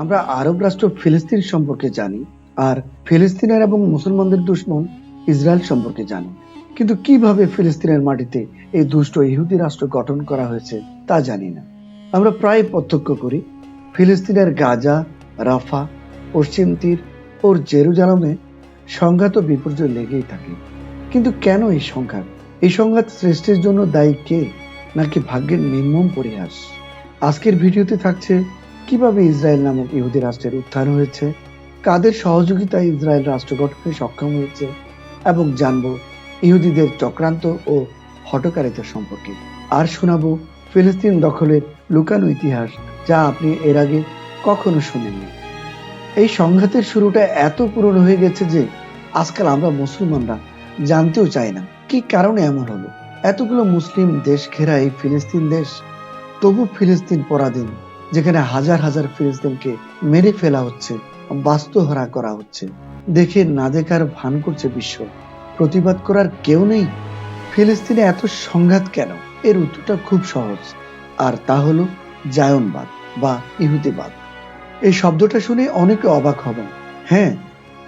আমরা আরব রাষ্ট্র ফিলিস্তিন সম্পর্কে জানি, আর ফিলিস্তিনের এবং মুসলমানদের দুশ্মন ইসরায়েল সম্পর্কে জানি। কিন্তু কীভাবে ফিলিস্তিনের মাটিতে এই দুষ্ট ইহুদি রাষ্ট্র গঠন করা হয়েছে তা জানি না। আমরা প্রায় প্রত্যক্ষ করি, ফিলিস্তিনের গাজা, রাফা, পশ্চিম তীর ও জেরুজালামে সংঘাত ও বিপর্যয় লেগেই থাকে। কিন্তু কেন এই সংঘাত? এই সংঘাত সৃষ্টির জন্য দায়ী কে? নাকি ভাগ্যের নির্মম পরিহাস? আজকের ভিডিওতে থাকছে কীভাবে ইসরায়েল নামক ইহুদি রাষ্ট্রের উত্থান হয়েছে? কাদের সহযোগিতায় ইসরায়েল রাষ্ট্র গঠনে সক্ষম হয়েছে? এবং জানব ইহুদিদের চক্রান্ত ও হটকারিতা সম্পর্কে। আর শোনাবো ফিলিস্তিন দখলের লুকানো ইতিহাস, যা আপনি এর আগে কখনো শুনেননি। এই সংঘাতের শুরুটা এত পুরনো হয়ে গেছে যে আজকাল আমরা মুসলমানরা জানতেও চাই না কি কারণে এমন হলো। এতগুলো মুসলিম দেশ ঘেরা এই ফিলিস্তিন দেশ, তবু ফিলিস্তিন পরাধীন। যেখানে হাজার হাজার ফিলিস্তিনকে মেরে ফেলা হচ্ছে, বাস্তুহারা করা হচ্ছে। দেখে না দেখার ভান করছে বিশ্ব। প্রতিবাদ করার কেউ নেই। ফিলিস্তিনে এত সংঘাত কেন? এর উত্তরটা খুব সহজ। আর তা হলো জায়নবাদ বা ইহুদিবাদ। এই শব্দটা শুনে অনেকে অবাক হবেন। হ্যাঁ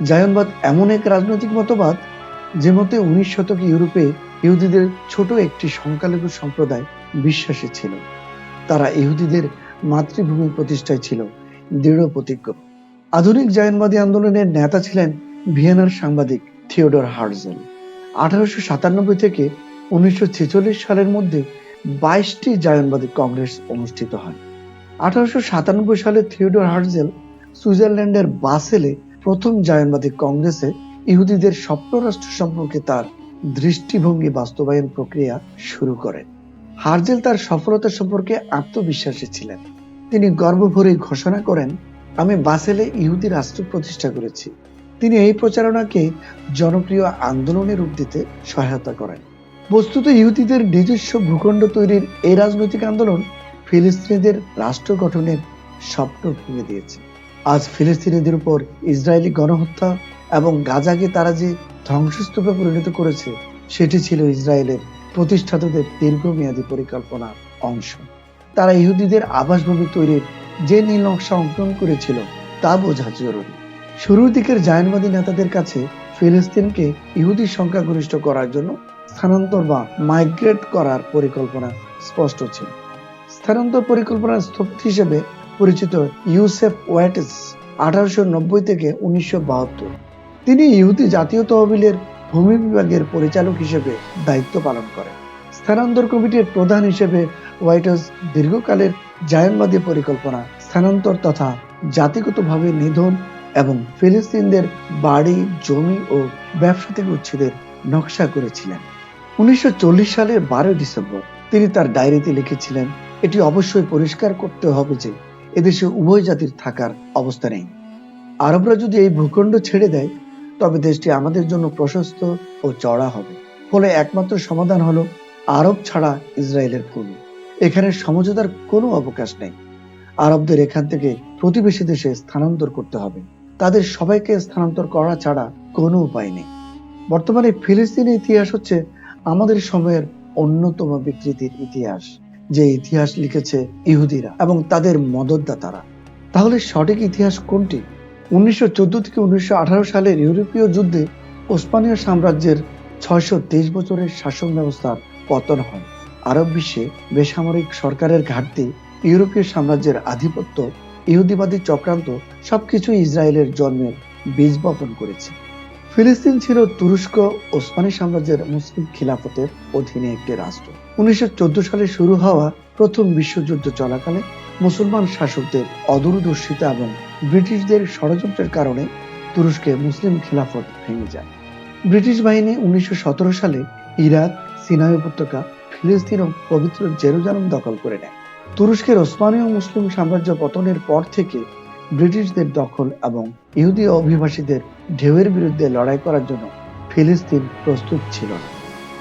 জায়নবাদ এমন এক রাজনৈতিক মতবাদ যে মতে উনিশ শতক ইউরোপে ইহুদিদের ছোট একটি সংখ্যালঘু সম্প্রদায় বিশ্বাসী ছিল। তারা ইহুদিদের মাতৃভূমি প্রতিষ্ঠায় ছিল দৃঢ় প্রতিজ্ঞ। আধুনিক জায়নবাদী আন্দোলনের নেতা ছিলেন ভিয়েনার সাংবাদিক থিওডর হার্জেল। আঠারোশো সাতানব্বই থেকে উনিশশো ছেচল্লিশ সালের মধ্যে বাইশটি জায়নবাদী কংগ্রেস অনুষ্ঠিত হয়। আঠারোশো সাতানব্বই সালে থিওডর হার্জেল সুইজারল্যান্ডের বাসেলে প্রথম জায়নবাদী কংগ্রেসে ইহুদিদের স্বপ্ন রাষ্ট্র সম্পর্কে তার দৃষ্টিভঙ্গি বাস্তবায়ন প্রক্রিয়া শুরু করেন। হার্জেল তার সফলতা সম্পর্কে আত্মবিশ্বাসী ছিলেন। তিনি গর্ব ভরে ঘোষণা করেন, আমি বাসেলে ইহুদি রাষ্ট্র প্রতিষ্ঠা করেছি। তিনি এই প্রচারণাকে জনপ্রিয় আন্দোলনের রূপ দিতে সহায়তা করেন। বস্তুত ইহুদিদের নিজস্ব ভূখণ্ড তৈরির এই রাজনৈতিক আন্দোলন ফিলিস্তিনিদের রাষ্ট্র গঠনের স্বপ্ন ভেঙে দিয়েছে। আজ ফিলিস্তিনিদের উপর ইসরায়েলি গণহত্যা এবং গাজাকে তারা যে ধ্বংসস্তূপে পরিণত করেছে, সেটি ছিল ইসরায়েলের প্রতিষ্ঠাতাদের দীর্ঘমেয়াদী পরিকল্পনার অংশ। তারা ইহুদিদের আবাসভূমি তৈরির যে নীল নকশা অঙ্কন করেছিল তা বোঝা জরুরি। শুরুর দিকের জায়নবাদী নেতাদের কাছে ফিলিস্তিনকে ইহুদি সংখ্যাগরিষ্ঠ করার জন্য স্থানান্তর বা মাইগ্রেট করার পরিকল্পনা স্পষ্ট ছিল। স্থানান্তর পরিকল্পনার স্থপতি হিসেবে পরিচিত ইউসেফ ওয়াইটিস আঠারোশো নব্বই থেকে উনিশশো তিনি ইহুদি জাতীয় তহবিলের ভূমি বিভাগের পরিচালক হিসেবে দায়িত্ব পালন করেন। স্থানান্তর কমিটির প্রধান হিসেবে হোয়াইট হাউস দীর্ঘকালের জায়নবাদী পরিকল্পনা, স্থানান্তর তথা জাতিগতভাবে নিধন এবং ফিলিস্তিনদের বাড়ি, জমি ও ব্যবসা থেকে উচ্ছেদের নকশা করেছিলেন। উনিশশো চল্লিশ সালের বারোই ডিসেম্বর তিনি তার ডায়েরিতে লিখেছিলেন, এটি অবশ্যই পরিষ্কার করতে হবে যে এদেশে উভয় জাতির থাকার অবস্থা নেই। আরবরা যদি এই ভূখণ্ড ছেড়ে দেয় তবে দেশটি আমাদের জন্য প্রশস্ত ও চড়া হবে। ফলে একমাত্র সমাধান হলো আরব ছাড়া ইসরায়েলের ভূমি এখানে সমঝোতার কোনো অবকাশ নেই। আরবদের এখান থেকে প্রতিবেশী দেশে স্থানান্তর করতে হবে। তাদের সবাইকে স্থানান্তর করা ছাড়া কোনো উপায় নেই। বর্তমানে ফিলিস্তিনের ইতিহাস হচ্ছে আমাদের সময়ের অন্যতম বিকৃতির ইতিহাস, যে ইতিহাস লিখেছে ইহুদিরা এবং তাদের মদতদাতারা। তাহলে সঠিক ইতিহাস কোনটি? উনিশশো থেকে উনিশশো সালের ইউরোপীয় যুদ্ধে ওসমানীয় সাম্রাজ্যের ছয়শো তেইশ বছরের শাসন ব্যবস্থার পতন হয়। আরব বিশ্বে বেসামরিক সরকারের ঘাটতি, ইউরোপীয় সাম্রাজ্যের আধিপত্য, ইহুদিবাদী চক্রান্ত সবকিছু ইসরায়েলের জন্মের বীজ বপন করেছে। ফিলিস্তিন ছিল তুরস্ক, ওসমানী সাম্রাজ্যের মুসলিম খিলাফতের অধীনে একটি রাষ্ট্র। উনিশশো চোদ্দ সালে শুরু হওয়া প্রথম বিশ্বযুদ্ধ চলাকালে মুসলমান শাসকদের অদূরদর্শিতা এবং ব্রিটিশদের ষড়যন্ত্রের কারণে তুরস্কে মুসলিম খিলাফত ভেঙে যায়। ব্রিটিশ বাহিনী উনিশশো সালে ইরাক, সিনাই উপত্যকা, ফিলিস্তিন ও পবিত্র জেরুজালেম দখল করে নেয়। তুরস্কের ওসমানীয় মুসলিম সাম্রাজ্য পতনের পর থেকে ব্রিটিশদের দখল এবং ইহুদি অভিবাসীদের ঢেউয়ের বিরুদ্ধে লড়াই করার জন্য ফিলিস্তিন প্রস্তুত ছিল না।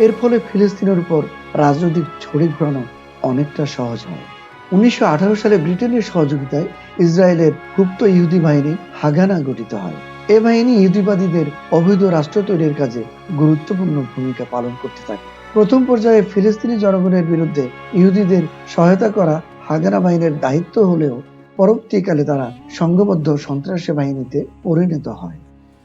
এর ফলে ফিলিস্তিনের উপর রাজনৈতিক ছড়ি ঘোরানো অনেকটা সহজ হয়। উনিশশো আঠারো সালে ব্রিটেনের সহযোগিতায় ইসরায়েলের গুপ্ত ইহুদি বাহিনী হাগানা গঠিত হয়। এ বাহিনী ইহুদিবাদীদের অবৈধ রাষ্ট্র তৈরির কাজে গুরুত্বপূর্ণ ভূমিকা পালন করতে থাকে। প্রথম পর্যায়ে ফিলিস্তিনি জনগণের বিরুদ্ধে ইহুদিদের সহায়তা করা হাগানা বাহিনীর দায়িত্ব হলেও পরবর্তীকালে তারা সংঘবদ্ধ সন্ত্রাসী বাহিনীতে পরিণত হয়।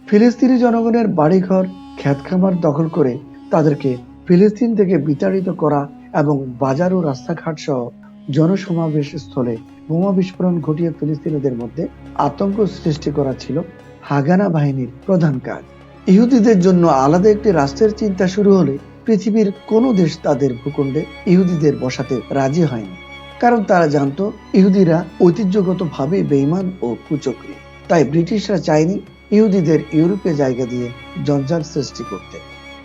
ফিলিস্তিনি জনগণের বাড়িঘর খ্যাতখামার দখল করে তাদেরকে ফিলিস্তিন থেকে বিতাড়িত করা এবং বাজার ও রাস্তাঘাট সহ জনসমাবেশ স্থলে বোমা বিস্ফোরণ ঘটিয়ে ফিলিস্তিনিদের মধ্যে আতঙ্ক সৃষ্টি করা ছিল হাগানা বাহিনীর প্রধান কাজ। ইহুদিদের জন্য আলাদা একটি রাষ্ট্রের চিন্তা শুরু হলে পৃথিবীর কোনো দেশ তাদের ভূখণ্ডে ইহুদিদের বসাতে রাজি হয়নি। কারণ তারা জানতো ইহুদিরা ঐতিহ্যগতভাবে বেইমান ও কুচক্রী। তাই ব্রিটিশরা চায়নি ইহুদিদের ইউরোপে জায়গা দিয়ে জঞ্জাল সৃষ্টি করতে।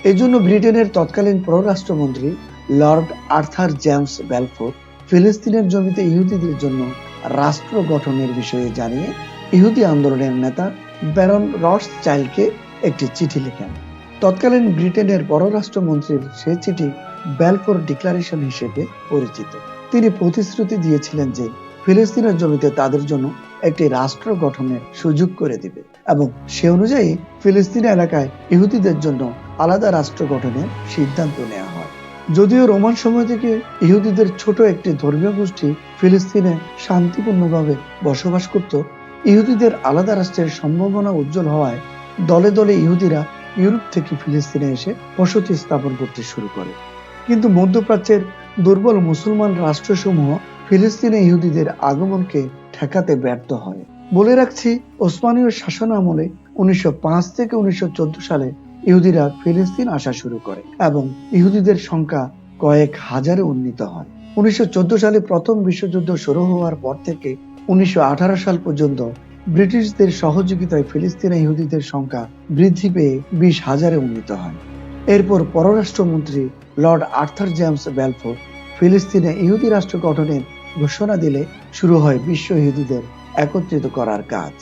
এজন্য ব্রিটেনের তৎকালীন পররাষ্ট্রমন্ত্রী লর্ড আর্থার জেমস ব্যালফোর ফিলিস্তিনের জমিতে ইহুদিদের জন্য রাষ্ট্র গঠনের বিষয়ে জানিয়ে ইহুদি আন্দোলনের নেতা ব্যারন রস চাইল্ডকে একটি চিঠি লেখেন। তৎকালীন ব্রিটেনের পররাষ্ট্রমন্ত্রীর সেই চিঠি ব্যালফোর ডিক্লারেশন হিসেবে পরিচিত। তিনি প্রতিশ্রুতি দিয়েছিলেন যে ফিলিস্তিনের জমিতে তাদের জন্য একটি রাষ্ট্র গঠনের সুযোগ করে দিবে এবং সে অনুযায়ী ফিলিস্তিন এলাকায় ইহুদিদের জন্য আলাদা রাষ্ট্র গঠনের সিদ্ধান্ত নেওয়া হয় যদিও রোমান সময় থেকে ইহুদিদের ছোট একটি ধর্মীয় গোষ্ঠী ফিলিস্তিনে শান্তিপূর্ণভাবে বসবাস করত, ইহুদিদের আলাদা রাষ্ট্রের সম্ভাবনা উজ্জ্বল হওয়ায় দলে দলে ইহুদিরা ইউরোপ থেকে ফিলিস্তিনে এসে বসতি স্থাপন করতে শুরু করে। কিন্তু মধ্যপ্রাচ্যের দুর্বল মুসলমান রাষ্ট্রসমূহ ফিলিস্তিনে ইহুদিদের আগমনকে ঠেকাতে ব্যর্থ হয়। বলে রাখছি, ওসমানীয় শাসন আমলে উনিশশো পাঁচ থেকে উনিশশো চোদ্দ সালে ইহুদিরা ফিলিস্তিন আসা শুরু করে এবং ইহুদিদের সংখ্যা কয়েক হাজারে উন্নীত হয়। উনিশশো চোদ্দ সালে প্রথম বিশ্বযুদ্ধ শুরু হওয়ার পর থেকে উনিশশো আঠারো সাল পর্যন্ত ব্রিটিশদের সহযোগিতায় ফিলিস্তিনে ইহুদিদের সংখ্যা বৃদ্ধি পেয়ে বিশ হাজারে উন্নীত হয়। এরপর পররাষ্ট্রমন্ত্রী লর্ড আর্থার জেমস ব্যালফোর ফিলিস্তিনে ইহুদি রাষ্ট্র গঠনের ঘোষণা দিলে শুরু হয় বিশ্ব ইহুদিদের একত্রিত করার কাজ।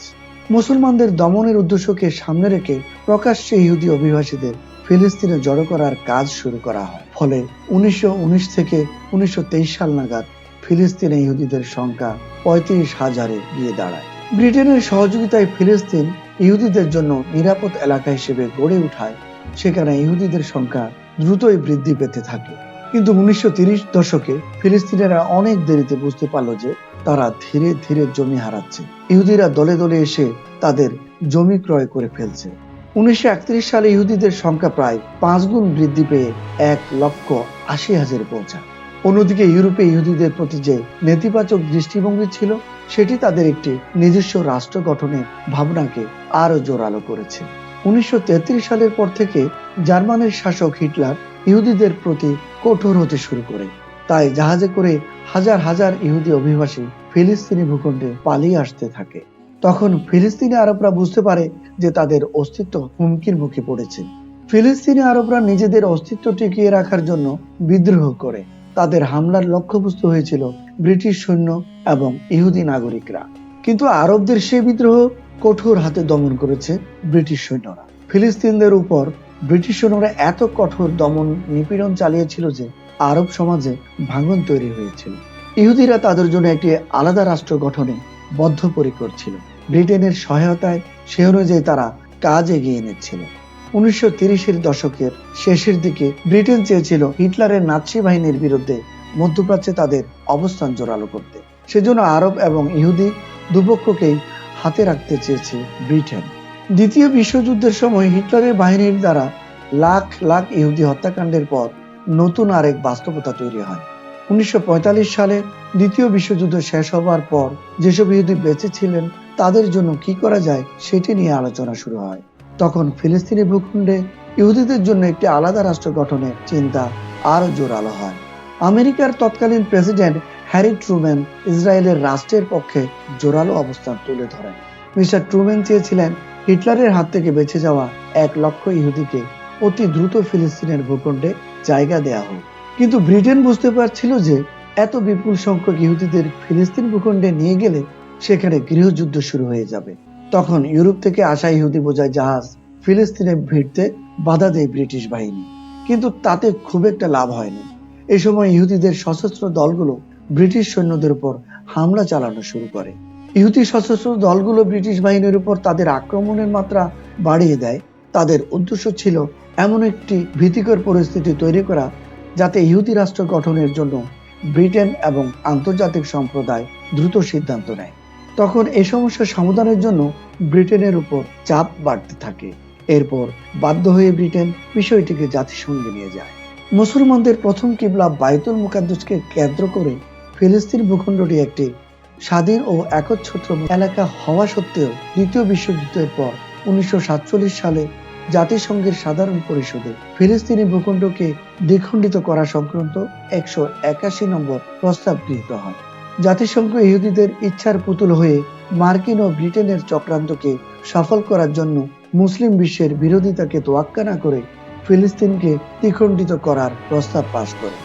মুসলমানদের দমনের উদ্দেশ্যকে সামনে রেখে প্রকাশ্যে ইহুদি অভিবাসীদের ফিলিস্তিনে জড়ো করার কাজ শুরু করা হয়। ফলে উনিশশো উনিশ থেকে উনিশশো তেইশ সাল নাগাদ ফিলিস্তিনে ইহুদিদের সংখ্যা পঁয়ত্রিশ হাজারে গিয়ে দাঁড়ায়। ব্রিটেনের সহযোগিতায় ফিলিস্তিন ইহুদিদের জন্য নিরাপদ এলাকা হিসেবে গড়ে উঠায়, সেখানে ইহুদিদের সংখ্যা দ্রুতই বৃদ্ধি পেতে থাকে। কিন্তু উনিশশো দশকে ফিলিস্তিনিরা অনেক দেরিতে বুঝতে পারল যে তারা ধীরে ধীরে জমি হারাচ্ছে। ইহুদিরা দলে দলে এসে তাদের জমি ক্রয় করে ফেলছে। উনিশশো সালে ইহুদিদের সংখ্যা প্রায় পাঁচ গুণ বৃদ্ধি পেয়ে এক লক্ষ আশি হাজারে পৌঁছায়। অন্যদিকে ইউরোপে ইহুদিদের প্রতি যে নেতিবাচক দৃষ্টিভঙ্গি ছিল, সেটি তাদের একটি নিজস্ব রাষ্ট্র গঠনের ভাবনাকে আরও জোরালো করেছে। উনিশশো তেত্রিশ সালের পর থেকে জার্মানির শাসক হিটলার ইহুদিদের প্রতি কঠোর হতে শুরু করে। তাই জাহাজে করে হাজার হাজার ইহুদি অভিবাসী ফিলিস্তিনি ভূখণ্ডে পালিয়ে আসতে থাকে। তখন ফিলিস্তিনি আরবরা বুঝতে পারে যে তাদের অস্তিত্ব হুমকির মুখে পড়েছে। ফিলিস্তিনি আরবরা নিজেদের অস্তিত্ব টিকিয়ে রাখার জন্য বিদ্রোহ করে। তাদের হামলার লক্ষ্যবস্তু হয়েছিল ব্রিটিশ সৈন্য এবং ইহুদি নাগরিকরা। কিন্তু আরবদের সেই বিদ্রোহ কঠোর হাতে দমন করেছে ব্রিটিশ সৈন্যরা। ফিলিস্তিনদের উপর ব্রিটিশ সৈন্যরা এত কঠোর দমন নিপীড়ন চালিয়েছিল যে আরব সমাজে ভাঙন তৈরি হয়েছিল। ইহুদিরা তাদের জন্য একটি আলাদা রাষ্ট্র গঠনে বদ্ধপরিকর ছিল। ব্রিটেনের সহায়তায় সে অনুযায়ী তারা কাজ এগিয়ে নিচ্ছিল। উনিশশো তিরিশের দশকের শেষের দিকে ব্রিটেন চেয়েছিল হিটলারের নাৎসি বাহিনীর বিরুদ্ধে মধ্যপ্রাচ্যে তাদের অবস্থান জোরালো করতে। সেজন্য আরব এবং ইহুদি দুপক্ষকেই হাতে রাখতে চেয়েছে ব্রিটেন। দ্বিতীয় বিশ্বযুদ্ধের সময় হিটলারের বাহিনীর দ্বারা লাখ লাখ ইহুদি হত্যাকাণ্ডের পর নতুন আরেক বাস্তবতা তৈরি হয়। উনিশশো সালে দ্বিতীয় বিশ্বযুদ্ধ শেষ হবার পর যেসব ইহুদি বেঁচে ছিলেন, তাদের জন্য কি করা যায় সেটি নিয়ে আলোচনা শুরু হয়। তখন ফিলিস্তিনি ভূখণ্ডে ইহুদিদের জন্য একটি আলাদা রাষ্ট্র গঠনের চিন্তা আরও জোরালো হয়। আমেরিকার তৎকালীন প্রেসিডেন্ট হ্যারি ট্রুম্যান ইসরায়েলের রাষ্ট্রের পক্ষে জোরালো অবস্থান তুলে ধরেন। মিস্টার ট্রুম্যান চেয়েছিলেন হিটলারের হাত থেকে বেঁচে যাওয়া এক লক্ষ ইহুদিকে অতি দ্রুত ফিলিস্তিনের ভূখণ্ডে জায়গা দেয়া হোক। কিন্তু ব্রিটেন বুঝতে পারছিল যে, এত বিপুল সংখ্যক ইহুদিদের ফিলিস্তিন ভূখণ্ডে নিয়ে গেলে সেখানে গৃহযুদ্ধ শুরু হয়ে যাবে। তখন ইউরোপ থেকে আসা ইহুদি বোঝায় জাহাজ ফিলিস্তিনে ভিড়তে বাধা দেয় ব্রিটিশ বাহিনী। কিন্তু তাতে খুব একটা লাভ হয়নি। এই সময় ইহুদিদের সশস্ত্র দলগুলো ব্রিটিশ সৈন্যদের উপর হামলা চালানো শুরু করে। ইহুদি সশস্ত্র দলগুলো ব্রিটিশ বাহিনীর উপর তাদের আক্রমণের মাত্রা বাড়িয়ে দেয়। তাদের উদ্দেশ্য ছিল এমন একটি ভীতিকর পরিস্থিতি তৈরি করা যাতে ইহুদি রাষ্ট্র গঠনের জন্য ব্রিটেন এবং আন্তর্জাতিক সম্প্রদায় দ্রুত সিদ্ধান্ত নেয়। তখন এই সমস্যার সমাধানের জন্য ব্রিটেনের উপর চাপ বাড়তে থাকে। এরপর বাধ্য হয়ে ব্রিটেন বিষয়টিকে জাতিসংঘে নিয়ে যায়। মুসলমানদের প্রথম কিবলা বাইতুল মুকাদ্দুসকে কেন্দ্র করে ফিলিস্তিন ভূখণ্ডটি একটি স্বাধীন ও একচ্ছত্র এলাকা হওয়া সত্ত্বেও দ্বিতীয় বিশ্বযুদ্ধের পর উনিশশো সাতচল্লিশ সালে জাতিসংঘের সাধারণ পরিষদে ফিলিস্তিনি ভূখণ্ডকে দ্বিখণ্ডিত করা সংক্রান্ত একশো একাশি নম্বর প্রস্তাব গৃহীত হয়। জাতিসংঘ ইহুদিদের ইচ্ছার পুতুল হয়ে মার্কিন ও ব্রিটেনের চক্রান্তকে সফল করার জন্য মুসলিম বিশ্বের বিরোধিতাকে তোয়াক্কা না করে ফিলিস্তিনকে দ্বিখণ্ডিত করার প্রস্তাব পাশ করে।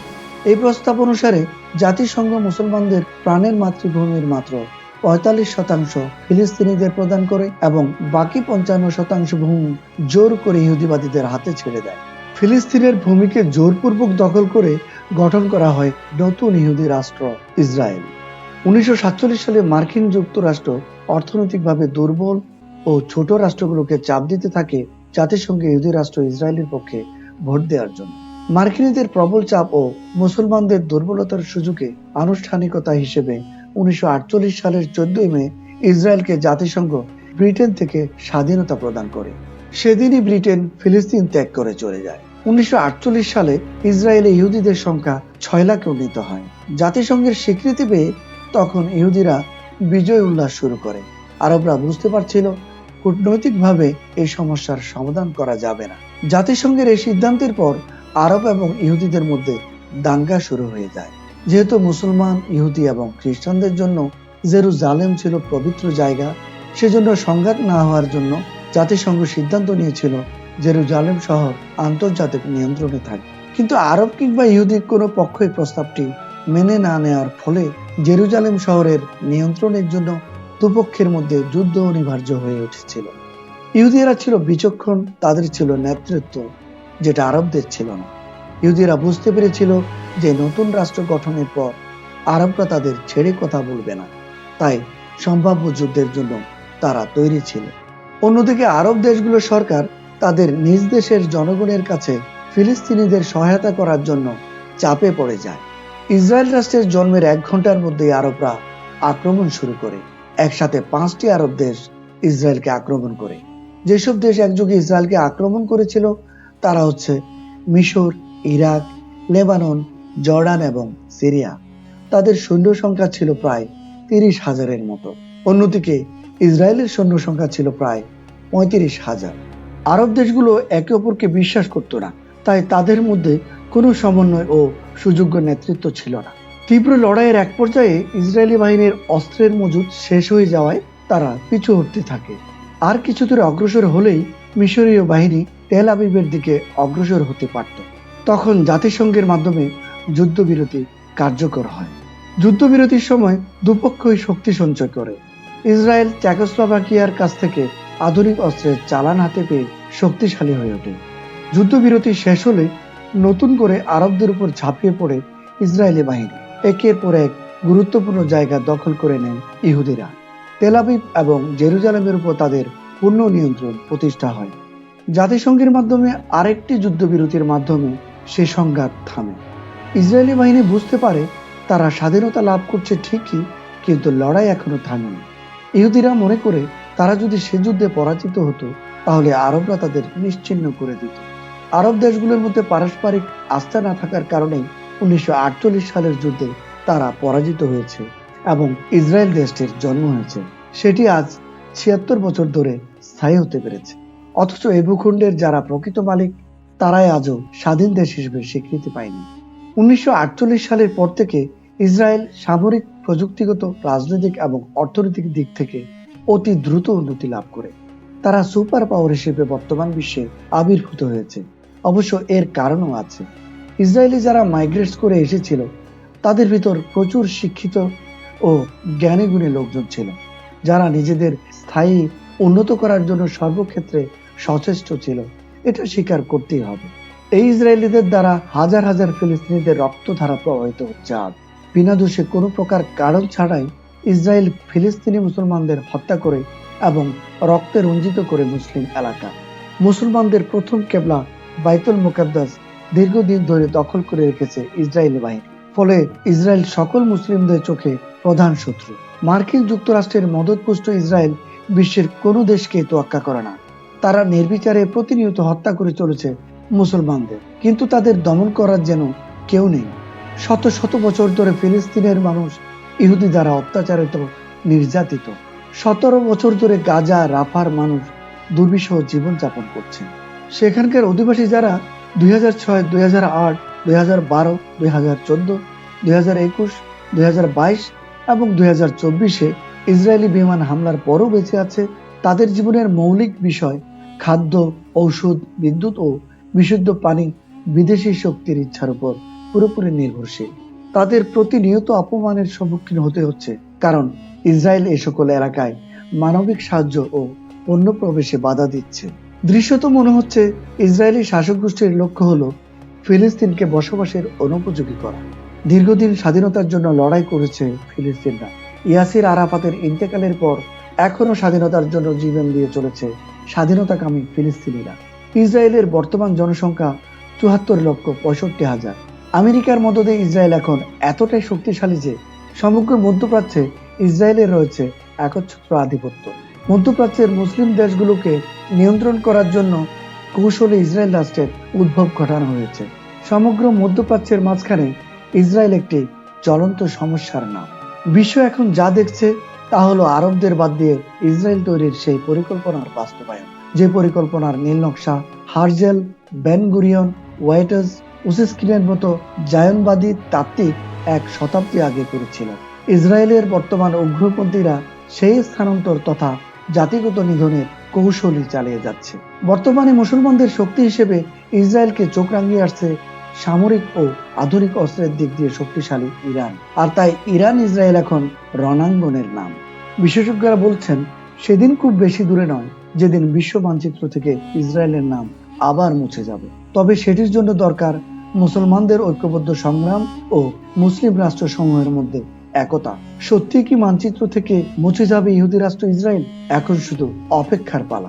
এই প্রস্তাব অনুসারে জাতিসংঘ মুসলমানদের প্রাণের মাতৃভূমির মাত্র পঁয়তাল্লিশ শতাংশ ফিলিস্তিনিদের প্রদান করে এবং বাকি পঞ্চান্ন শতাংশ ভূমি জোর করে ইহুদিবাদীদের হাতে ছেড়ে দেয়। ফিলিস্তিনের ভূমিকে জোরপূর্বক দখল করে গঠন করা হয় নতুন ইহুদি রাষ্ট্র ইসরায়েল। উনিশশো সালে মার্কিন যুক্তরাষ্ট্র অর্থনৈতিকভাবে দুর্বল ও ছোট রাষ্ট্রগুলোকে চাপ দিতে থাকে জাতিসংঘে ইহুদি রাষ্ট্র ইসরায়েলের পক্ষে ভোট দেওয়ার জন্য। মার্কিনীদের প্রবল চাপ ও মুসলমানদের দুর্বলতার সুযোগে আনুষ্ঠানিকতা হিসেবে উনিশশো আটচল্লিশ সালের চোদ্দই মে ইসরায়েলকে জাতিসংঘ ব্রিটেন থেকে স্বাধীনতা প্রদান করে। সেদিনই ব্রিটেন ফিলিস্তিন ত্যাগ করে চলে যায়। উনিশশো আটচল্লিশ সালে ইসরায়েলে ইহুদিদের সংখ্যা ছয় লাখে উন্নীত হয়। জাতিসংঘের স্বীকৃতি পেয়ে তখন ইহুদিরা বিজয় উল্লাস শুরু করে। আরবরা বুঝতে পারছিল, কূটনৈতিকভাবে এই সমস্যার সমাধান করা যাবে না। জাতিসংঘের এই সিদ্ধান্তের পর আরব এবং ইহুদিদের মধ্যে দাঙ্গা শুরু হয়ে যায়। যেহেতু মুসলমান, ইহুদি এবং খ্রিস্টানদের জন্য জেরুজালেম ছিল পবিত্র জায়গা, সেজন্য সংঘাত না হওয়ার জন্য জাতিসংঘ সিদ্ধান্ত নিয়েছিল জেরুজালেম শহর আন্তর্জাতিক নিয়ন্ত্রণে থাকবে কিন্তু আরব কিংবা ইহুদি কোনো পক্ষই প্রস্তাবটি মেনে না নেওয়ার ফলে জেরুজালেম শহরের নিয়ন্ত্রণের জন্য দুপক্ষের মধ্যে যুদ্ধ অনিবার্য হয়ে উঠেছিল। ইহুদিরা ছিল বিচক্ষণ, তাদের ছিল নেতৃত্ব, যেটা আরবদের ছিল না। ইহুদিরা বুঝতে পেরেছিল যে নতুন রাষ্ট্র গঠনের পর আরবরা তাদের ছেড়ে কথা বলবে না। তাই সম্ভাব্য যুদ্ধের জন্য তারা তৈরি ছিল। অন্যদিকে আরব দেশগুলোর সরকার তাদের নিজ দেশের জনগণের কাছে ফিলিস্তিনিদের সহায়তা করার জন্য চাপে পড়ে যায়। ইসরায়েল রাষ্ট্রের জন্মের এক ঘণ্টার মধ্যেই আরবরা আক্রমণ শুরু করে। একসাথে পাঁচটি আরব দেশ ইসরায়েলকে আক্রমণ করে। যেসব দেশ একযোগে ইসরায়েলকে আক্রমণ করেছিল, তারা হচ্ছে মিশর ইরাক, লেবানন, জর্ডান এবং সিরিয়া। তাদের সৈন্য সংখ্যা ছিল প্রায় তিরিশ হাজারের মতো। অন্যদিকে ইসরায়েলের সৈন্য সংখ্যা ছিল প্রায় পঁয়ত্রিশ হাজার। আরব দেশগুলো একে অপরকে বিশ্বাস করতো না, তাই তাদের মধ্যে কোনো সমন্বয় ও সুযোগ্য নেতৃত্ব ছিল না। তীব্র লড়াইয়ের এক পর্যায়ে ইসরায়েলি বাহিনীর অস্ত্রের মজুদ শেষ হয়ে যাওয়ায় তারা পিছু হটতে থাকে। আর কিছু দূরে অগ্রসর হলেই মিশরীয় বাহিনী তেল আবিবের দিকে অগ্রসর হতে পারত। তখন জাতিসংঘের মাধ্যমে যুদ্ধবিরতি কার্যকর হয়। যুদ্ধবিরতির সময় দুপক্ষই শক্তি সঞ্চয় করে। ইসরায়েল চ্যাকোস্লোভাকিয়ার কাছ থেকে আধুনিক অস্ত্রের চালান হাতে পেয়ে শক্তিশালী হয়ে ওঠে। যুদ্ধবিরতি শেষ হলে নতুন করে আরবদের উপর ঝাঁপিয়ে পড়ে ইসরায়েলি বাহিনী। একের পর এক গুরুত্বপূর্ণ জায়গা দখল করে নেন ইহুদিরা। তেলাবিব এবং জেরুজালেমের উপর তাদের পূর্ণ নিয়ন্ত্রণ প্রতিষ্ঠা হয়। জাতিসংঘের মাধ্যমে আরেকটি যুদ্ধবিরতির মাধ্যমে সে সংঘাত থামে। ইসরায়েলি বাহিনী বুঝতে পারে তারা স্বাধীনতা লাভ করছে ঠিকই, কিন্তু লড়াই এখনও থামেনি। ইহুদিরা মনে করে তারা যদি সে যুদ্ধে পরাজিত হতো, তাহলে আরবরা তাদের নিশ্চিহ্ন করে দিত। আরব দেশগুলোর মধ্যে পারস্পরিক আস্থা না থাকার কারণেই উনিশশো সালের যুদ্ধে তারা পরাজিত হয়েছে এবং ইসরায়েল দেশটির জন্ম হয়েছে। সেটি আজ ছিয়াত্তর বছর ধরে স্থায়ী হতে পেরেছে। অথচ এই ভূখণ্ডের যারা প্রকৃত মালিক তারাই আজও স্বাধীন দেশ হিসেবে স্বীকৃতি পায়নি। উনিশশো আটচল্লিশ সালের পর থেকে ইসরায়েল সামরিক, প্রযুক্তিগত, রাজনৈতিক এবং অর্থনৈতিক দিক থেকে অতি দ্রুত উন্নতি লাভ করে। তারা সুপার পাওয়ার হিসেবে বর্তমান বিশ্বে আবির্ভূত হয়েছে। অবশ্য এর কারণও আছে। ইসরায়েলি যারা মাইগ্রেটস করে এসেছিল, তাদের ভিতর প্রচুর শিক্ষিত ও জ্ঞানী গুণী লোকজন ছিল, যারা নিজেদের স্থায়ী উন্নত করার জন্য সর্বক্ষেত্রে সচেষ্ট ছিল। এটা স্বীকার করতেই হবে। এই ইসরায়েলিদের দ্বারা হাজার হাজার ফিলিস্তিনিদের রক্তধারা প্রবাহিত হচ্ছে আজ। বিনা দোষে কোনো প্রকার কারণ ছাড়াই ইসরায়েল ফিলিস্তিনি মুসলমানদের হত্যা করে এবং রক্তে রঞ্জিত করে মুসলিম এলাকা। মুসলমানদের প্রথম কেবলা বাইতুল মুকাদ্দাস দীর্ঘদিন ধরে দখল করে রেখেছে ইসরায়েলি বাহিনী। ফলে ইসরায়েল সকল মুসলিমদের চোখে প্রধান শত্রু। মার্কিন যুক্তরাষ্ট্রের মদতপুষ্ট ইসরায়েল বিশ্বের কোনো দেশকে তোয়াক্কা করে না। তারা নির্বিচারে প্রতিনিয়ত হত্যা করে চলেছে মুসলমানদের। কিন্তু তাদের দমন করার যেন কেউ নেই। শত শত বছর ধরে ফিলিস্তিনের মানুষ ইহুদি দ্বারা অত্যাচারিত, নির্যাতিত। সতেরো বছর ধরে গাজা, রাফার মানুষ দুর্বিষহ জীবনযাপন করছে। সেখানকার অধিবাসী যারা দুই হাজার ছয়, দুই হাজার আট, দুই হাজার বারো, দুই হাজার চোদ্দ, দুই হাজার একুশ, দুই হাজার বাইশ এবং দুই হাজার চব্বিশে ইসরায়েলি বিমান হামলার পরও বেঁচে আছে, তাদের জীবনের মৌলিক বিষয় খাদ্য, ঔষধ, বিদ্যুৎ ও বিশুদ্ধ পানি বিদেশি শক্তির ইচ্ছার উপর পুরোপুরি নির্ভরশীল। তাদের প্রতিনিয়ত অপমানের সম্মুখীন হতে হচ্ছে, কারণ ইসরায়েল এই সকল এলাকায় মানবিক সাহায্য ও পণ্য প্রবেশে বাধা দিচ্ছে। দৃশ্যত মনে হচ্ছে ইসরায়েলি শাসক গোষ্ঠীর লক্ষ্য হলো ফিলিস্তিনকে বসবাসের অনুপযোগী করা। দীর্ঘদিন স্বাধীনতার জন্য লড়াই করেছে ফিলিস্তিনরা। ইয়াসির আরাফাতের ইন্তেকালের পর এখনও স্বাধীনতার জন্য জীবন দিয়ে চলেছে স্বাধীনতাকামী ফিলিস্তিনিরা। ইসরায়েলের বর্তমান জনসংখ্যা চুয়াত্তর লক্ষ পঁয়ষট্টি হাজার। আমেরিকার মদদে ইসরায়েল এখন এতটাই শক্তিশালী যে, সমগ্র মধ্যপ্রাচ্যে ইসরায়েলের রয়েছে একচ্ছত্র আধিপত্য। মধ্যপ্রাচ্যের মুসলিম দেশগুলোকে নিয়ন্ত্রণ করার জন্য কৌশলে ইসরায়েল রাষ্ট্রের উদ্ভব ঘটানো হয়েছে। সমগ্র মধ্যপ্রাচ্যের মাঝখানে ইসরায়েল একটি জ্বলন্ত সমস্যার নাম। বিশ্ব এখন যা দেখছে তা হলো আরবদের বাদ দিয়ে ইসরায়েল তৈরির সেই পরিকল্পনার বাস্তবায়ন। যে পরিকল্পনার নীল নকশা, হার্জেল বেনগুরিয়ন ওয়াইটাস উসিসকিনের মতো জায়নবাদী তাত্ত্বিক এক শতাব্দী আগে করেছিল। ইসরায়েলের বর্তমান উগ্রপন্থীরা সেই স্থানান্তর তথা জাতিগত নিধনের কৌশলই চালিয়ে যাচ্ছে। বর্তমানে মুসলমানদের শক্তি হিসেবে ইসরায়েলকে চোখ রাঙিয়ে আসছে সামরিক ও আধুনিক অস্ত্রের দিক দিয়ে শক্তিশালী ইরান। আর তাই ইরান ইসরায়েল এখন রণাঙ্গনের নাম। বিশেষজ্ঞরা বলছেন, সেদিন খুব বেশি দূরে নয়, যেদিন বিশ্ব মানচিত্র থেকে ইসরায়েলের নাম আবার মুছে যাবে। তবে সেটির জন্য দরকার মুসলমানদের ঐক্যবদ্ধ সংগ্রাম ও মুসলিম রাষ্ট্র সমূহের মধ্যে একতা। সত্যি কি মানচিত্র থেকে মুছে যাবে ইহুদি রাষ্ট্র ইসরায়েল? এখন শুধু অপেক্ষার পালা।